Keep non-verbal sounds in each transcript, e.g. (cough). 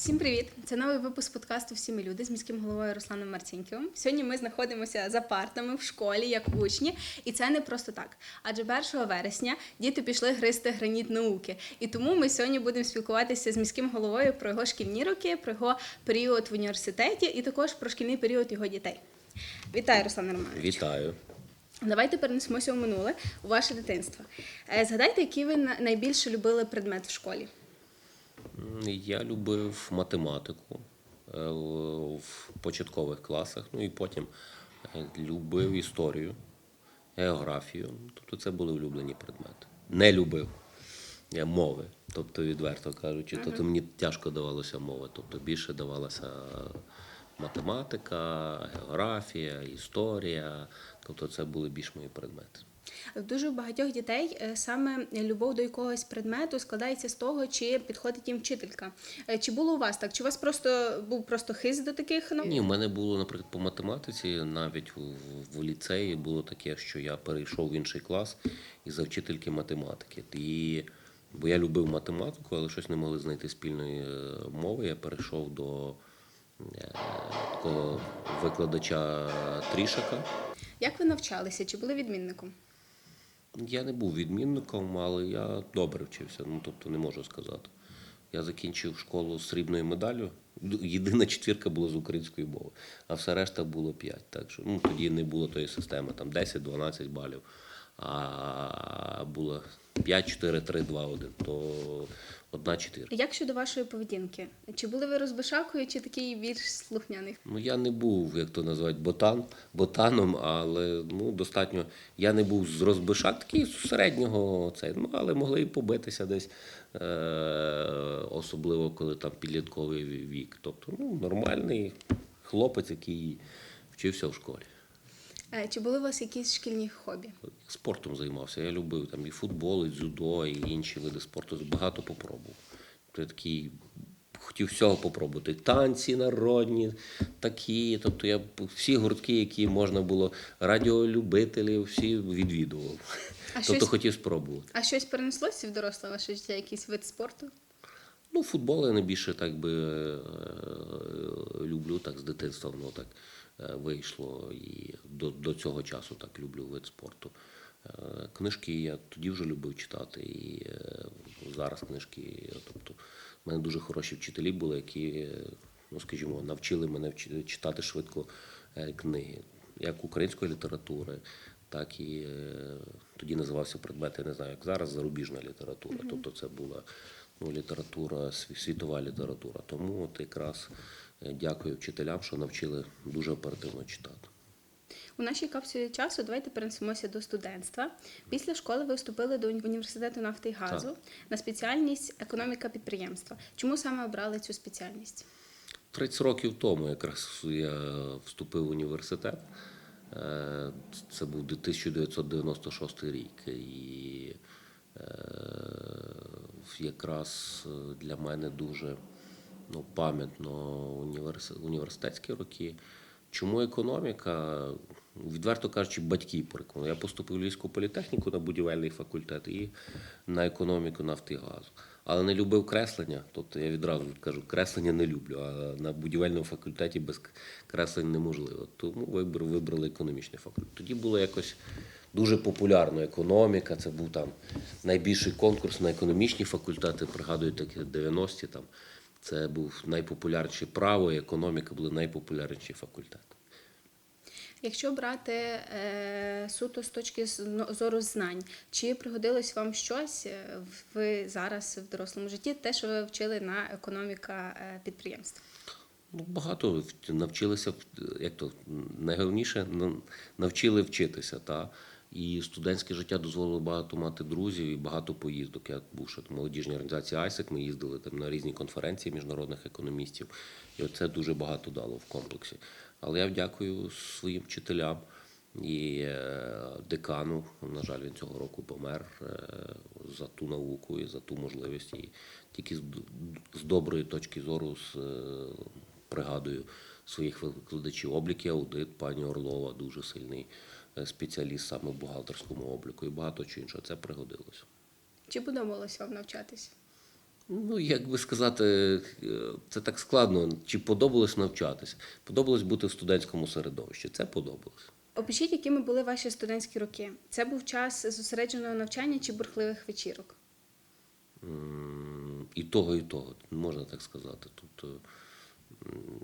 Всім привіт! Це новий випуск подкасту Всі ми люди з міським головою Русланом Марцінківим. Сьогодні ми знаходимося за партами в школі як учні, і це не просто так. Адже 1 вересня діти пішли гристи граніт науки. І тому ми сьогодні будемо спілкуватися з міським головою про його шкільні роки, про його період в університеті і також про шкільний період його дітей. Вітаю, Руслан Романович. Вітаю. Давайте перенесемося у минуле, у ваше дитинство. Е, Згадайте, який ви найбільше любили предмет в школі. Я любив математику е, в початкових класах, ну і потім е, любив історію, географію. Тобто це були улюблені предмети. Не любив я мови, тобто, відверто кажучи. Тобто мені тяжко давалося мова. Тобто більше давалася математика, географія, історія. Тобто це були більш мої предмети. Дуже багатьох дітей е, саме любов до якогось предмету складається з того, чи підходить їм вчителька. Е, Чи було у вас так? Чи у вас просто був просто хист до таких наук? Ні, в мене було, наприклад, по математиці, навіть в, в ліцеї було таке, що я перейшов в інший клас із за вчительки математики. І, бо я любив математику, але щось не могли знайти спільної е, мови. Я перейшов до такого викладача Трішака. Як ви навчалися? Чи були відмінником? Я не був відмінником, але я добре вчився. Ну тобто не можу сказати. Я закінчив школу з срібною медаллю. Єдина четвірка була з української мови, а все решта було 5. Так що ну, тоді не було тої системи, там 10-12 балів, а було 5, 4, 3, 2, 1. То одна четвірка. Як щодо вашої поведінки? Чи були ви розбишакою, чи такий більш слухняний? Ну, я не був, як то називають, ботан, ботаном, але ну, достатньо. Я не був з розбишак, такий з середнього цей, ну, але могли і побитися десь, е- особливо коли там підлітковий вік. Тобто, ну, нормальний хлопець, який вчився в школі. Е, Чи були у вас якісь шкільні хобі? Спортом займався. Я любив там і футбол, і дзюдо, і інші види спорту. Багато попробував. Я такий хотів всього попробувати. Танці народні, такі. Тобто я всі гуртки, які можна було, радіолюбителів, всі відвідував. А тобто щось- хотів спробувати. А щось перенеслося в доросле ваше життя, якийсь вид спорту? Ну, футбол я найбільше так би е, люблю, так з дитинства воно так е, вийшло. І до, до цього часу так люблю вид спорту. Е, Книжки я тоді вже любив читати, і е, зараз книжки. Тобто, в мене дуже хороші вчителі були, які, е, ну скажімо, навчили мене читати швидко книги, як української літератури, так і тоді називався предмет, я не знаю, як зараз, зарубіжна література. Тобто це була ну, література, світова література. Тому от якраз дякую вчителям, що навчили дуже оперативно читати. У нашій капсулі часу давайте перенесемося до студентства. Після школи ви вступили до університету нафти і газу Так. на спеціальність економіка підприємства. Чому саме обрали цю спеціальність? 30 років тому якраз я вступив в університет. Е, Це був 1996 рік. І е, якраз для мене дуже ну, пам'ятно універс- університетські роки. Чому економіка? Відверто кажучи, батьки переконали. Я поступив в Львівську політехніку на будівельний факультет і на економіку нафти і газу. Але не любив креслення. Тобто я відразу кажу, креслення не люблю, а на будівельному факультеті без креслень неможливо. Тому вибор, вибрали економічний факультет. Тоді було якось дуже популярно економіка. Це був там найбільший конкурс на економічні факультети. Пригадую такі 90-ті там. Це був найпопулярніший право і економіка були найпопулярніші факультети. Якщо брати е, суто з точки ну, зору знань, чи пригодилось вам щось е, ви зараз в дорослому житті, те, що ви вчили на економіка е, підприємства? Ну, багато навчилися, як то найголовніше, навчили вчитися. Та? І студентське життя дозволило багато мати друзів і багато поїздок. Я був ще молодіжній організації ISEC, ми їздили там на різні конференції міжнародних економістів. І це дуже багато дало в комплексі. Але я дякую своїм вчителям і е, декану. На жаль, він цього року помер е, за ту науку і за ту можливість. І тільки з, доброї точки зору з, е, пригадую своїх викладачів облік аудит, пані Орлова, дуже сильний спеціаліст саме в бухгалтерському обліку і багато чого іншого. Це пригодилося. Чи подобалось вам навчатись? Ну, як би сказати, е, це так складно. Чи подобалось навчатися? Подобалось бути в студентському середовищі. Це подобалось. Опишіть, якими були ваші студентські роки. Це був час зосередженого навчання чи бурхливих вечірок? І того, і того, можна так сказати. Тут е, м,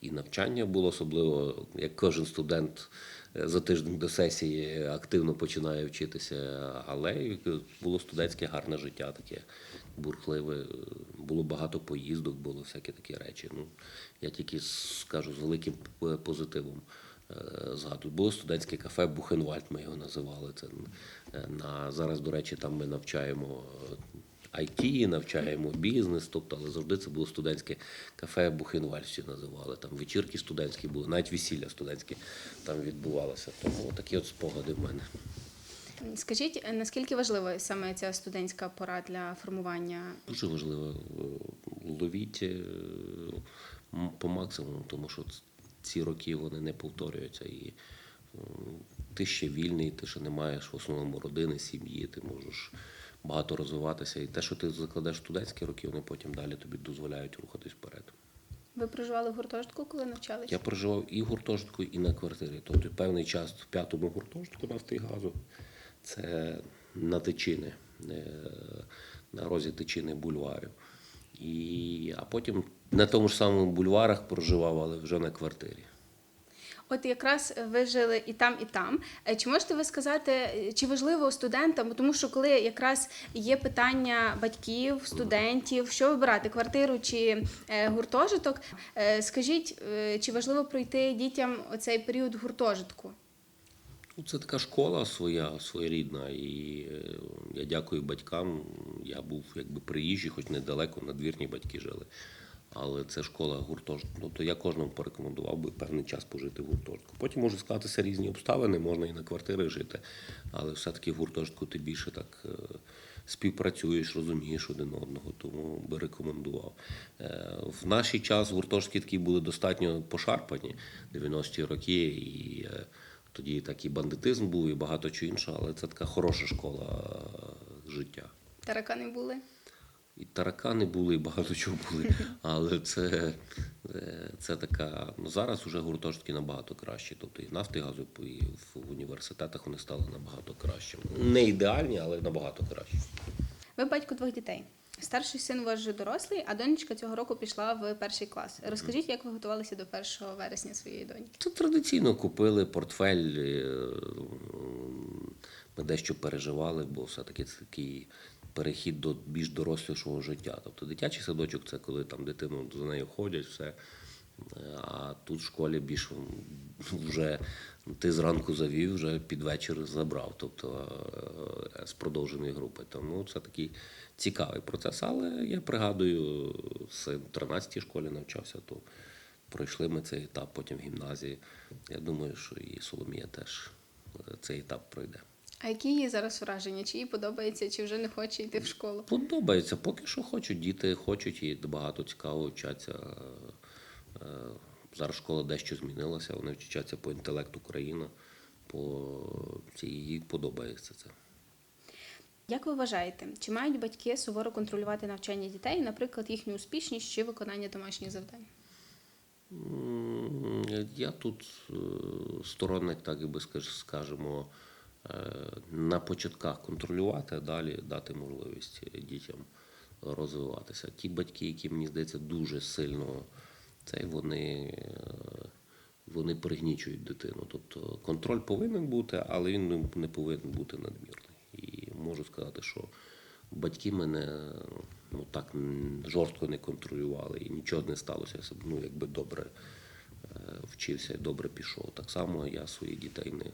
і навчання було особливо, як кожен студент е, за тиждень до сесії активно починає вчитися, але було студентське гарне життя, таке бурхливе. е, Було багато поїздок, було всякі такі речі. Ну, я тільки скажу з великим позитивом. е, Згадую, було студентське кафе Бухенвальд, ми його називали. Це е, на зараз, до речі, там ми навчаємо е, IT, навчаємо бізнес, тобто, але завжди це було студентське кафе Бухенвальд всі називали. Там вечірки студентські були, навіть весілля студентські там відбувалося. Тому такі от спогади в мене. Скажіть, е, наскільки важлива саме ця студентська пора для формування? Дуже важливо е, ловіть е, по максимуму, тому що ці роки вони не повторюються. І ти ще вільний, ти ще не маєш в основному родини, сім'ї, ти можеш багато розвиватися. І те, що ти закладеш студентські роки, вони потім далі тобі дозволяють рухатись вперед. Ви проживали в гуртожитку, коли навчалися? Я проживав і в гуртожитку, і на квартирі. Тобто певний час в п'ятому гуртожитку Нафтигазу це на тичини, е, на розі тичини бульварів. І, а потім на тому ж самому бульварах проживав, але вже на квартирі. От якраз ви жили і там, і там. Е, Чи можете ви сказати, е, чи важливо студентам, тому що коли якраз є питання батьків, студентів, що вибирати квартиру чи е, гуртожиток? е, Скажіть, е, чи важливо пройти дітям оцей період гуртожитку? Ну, Це така школа своя, своєрідна. І е, я дякую батькам. Я був якби приїжджий, хоч недалеко, надвірні батьки жили. Але це школа гуртожитку. Тобто я кожному порекомендував би певний час пожити в гуртожитку. Потім можуть склатися різні обставини, можна і на квартири жити, але все-таки в гуртожитку ти більше так е, співпрацюєш, розумієш один одного, тому би рекомендував. Е, В наш час гуртожитки такі були достатньо пошарпані 90-ті роки. І е, тоді такий бандитизм був і багато чого іншого, але це така хороша школа життя. Таракани були? І таракани були, і багато чого були. (laughs) Але це, е, це така. Ну зараз вже гуртожитки набагато кращі. Тобто і в нафтигазу, і в університетах вони стали набагато кращими. Не ідеальні, але набагато кращі. Ви батько двох дітей. Старший син у вас вже дорослий, а донечка цього року пішла в перший клас. Розкажіть, як ви готувалися до 1 вересня своєї доньки? Це традиційно купили портфель. е, Ми дещо переживали, бо все-таки це такий перехід до більш дорослішого життя. Тобто дитячий садочок це коли там дитину за нею ходять, все. А тут в школі більш вже ти зранку завів, вже під вечір забрав, тобто е, з продовженої групи. Тому це такий цікавий процес. Але я пригадую, в 13-й школі навчався, то пройшли ми цей етап, потім в гімназії. Я думаю, що і Соломія теж е, цей етап пройде. А які її зараз враження? Чи їй подобається, чи вже не хоче йти в школу? Подобається, поки що хочуть. Діти хочуть і багато цікаво вчаться. Е, Зараз школа дещо змінилася, вони вчаться по інтелекту Україна, по їй подобається це. Як ви вважаєте, чи мають батьки суворо контролювати навчання дітей, наприклад, їхню успішність чи виконання домашніх завдань? Я тут е, сторонник, так якби скаж- скажемо, е, на початках контролювати, а далі дати можливість дітям розвиватися. Ті батьки, які мені здається дуже сильно це вони, вони пригнічують дитину. Тобто контроль повинен бути, але він не- не повинен бути надмірний. І можу сказати, що батьки мене ну так жорстко не контролювали і нічого не сталося. Ну, якби добре е, вчився і добре пішов. Так само я своїх дітей не,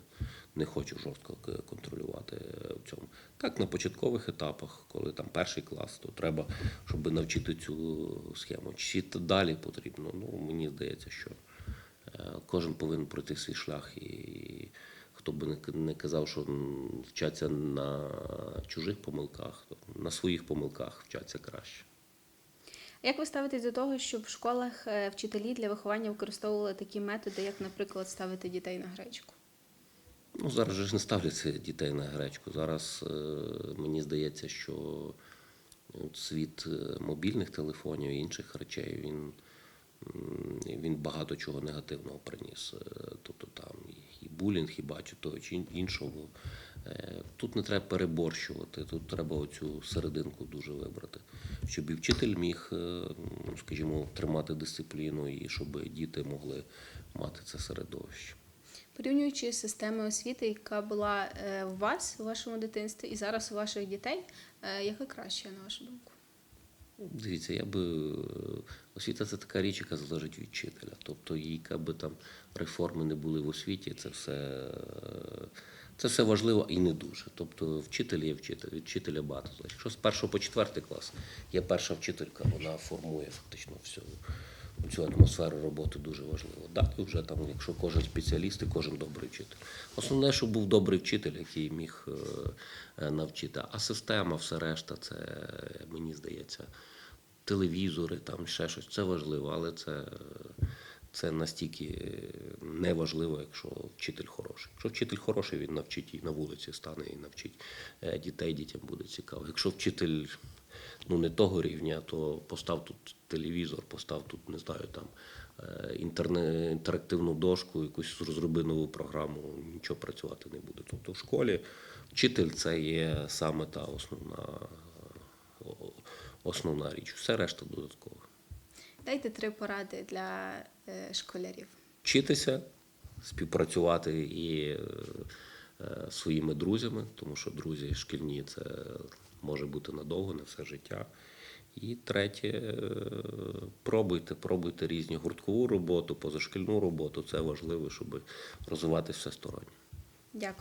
не хочу жорстко контролювати е, в цьому. Так, на початкових етапах, коли там перший клас, то треба, щоб навчити цю схему. Чи далі потрібно? Ну, мені здається, що е, кожен повинен пройти свій шлях і. Хто би не казав, що вчаться на чужих помилках, то на своїх помилках вчаться краще. Як ви ставитесь до того, щоб в школах е, вчителі для виховання використовували такі методи, як, наприклад, ставити дітей на гречку? Ну, зараз же ж не ставляться дітей на гречку. Зараз е, мені здається, що От Світ е, мобільних телефонів і інших речей він, він багато чого негативного приніс. Е, Тобто там і булінг, і бачу того чи іншого. Е, Тут не треба переборщувати, тут треба оцю серединку дуже вибрати, щоб і вчитель міг, е, скажімо, тримати дисципліну і щоб діти могли мати це середовище. Порівнюючи з системою освіти, яка була е, у вас у вашому дитинстві, і зараз у ваших дітей, е, яка краще, на вашу думку? Дивіться, я би е, освіта це така річ, яка залежить від вчителя. Тобто, яка би там реформи не були в освіті, це все, це все важливо і не дуже. Тобто, вчитель є вчитель, від вчителя багато. Якщо з першого по четвертий клас є перша вчителька, вона формує фактично всю цю атмосферу роботи дуже важливо. Далі вже там, якщо кожен спеціаліст і кожен добрий вчитель. Основне, щоб був добрий вчитель, який міг е, е, навчити. А система, все решта, це мені здається, телевізори, там ще щось. Це важливо, але це, це настільки е, не важливо, якщо вчитель хороший. Якщо вчитель хороший, він навчить і на вулиці стане, і навчить е, дітей, дітям буде цікаво. Якщо вчитель ну, не того рівня, то постав тут телевізор, постав тут, не знаю, там е, інтерне, інтерактивну дошку, якусь розроби нову програму, нічого працювати не буде. Тобто в школі вчитель це є саме та основна, основна річ. Все решта додатково. Дайте три поради для е, школярів. Вчитися, співпрацювати і е, своїми друзями, тому що друзі шкільні це може бути надовго, на все життя. І третє, е, пробуйте, пробуйте різні гурткову роботу, позашкільну роботу. Це важливо, щоб розвиватися всесторонньо. Дякую.